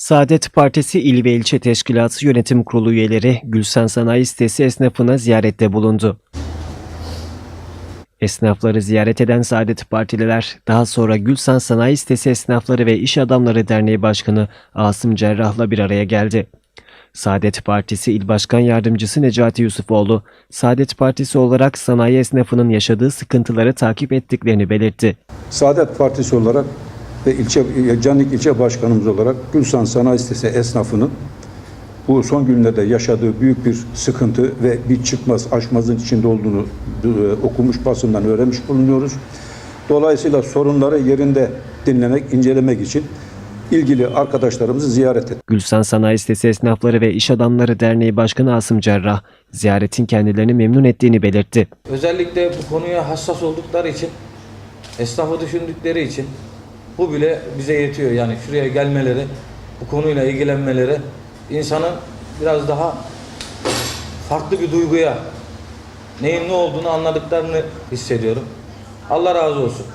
Saadet Partisi İl ve İlçe Teşkilatı Yönetim Kurulu üyeleri Gülsen Sanayi Sitesi esnafına ziyarette bulundu. Esnafları ziyaret eden Saadet Partililer daha sonra Gülsen Sanayi Sitesi Esnafları ve İş Adamları Derneği Başkanı Asım Cerrah'la bir araya geldi. Saadet Partisi İl Başkan Yardımcısı Necati Yusufoğlu, Saadet Partisi olarak sanayi esnafının yaşadığı sıkıntıları takip ettiklerini belirtti. Saadet Partisi olarak ve ilçe Canik ilçe başkanımız olarak Gülsan Sanayi Sitesi esnafının bu son günlerde yaşadığı büyük bir sıkıntı ve bir çıkmaz aşmazın içinde olduğunu e, okumuş basından öğrenmiş bulunuyoruz. Dolayısıyla sorunları yerinde dinlemek, incelemek için ilgili arkadaşlarımızı ziyaret ettik. Gülsen Sanayi Sitesi Esnafları ve İş Adamları Derneği Başkanı Asım Cerrah, ziyaretin kendilerini memnun ettiğini belirtti. Özellikle bu konuya hassas oldukları için, esnafı düşündükleri için bu bile bize yetiyor. Yani şuraya gelmeleri, bu konuyla ilgilenmeleri insanın biraz daha farklı bir duyguya, neyin ne olduğunu anladıklarını hissediyorum. Allah razı olsun.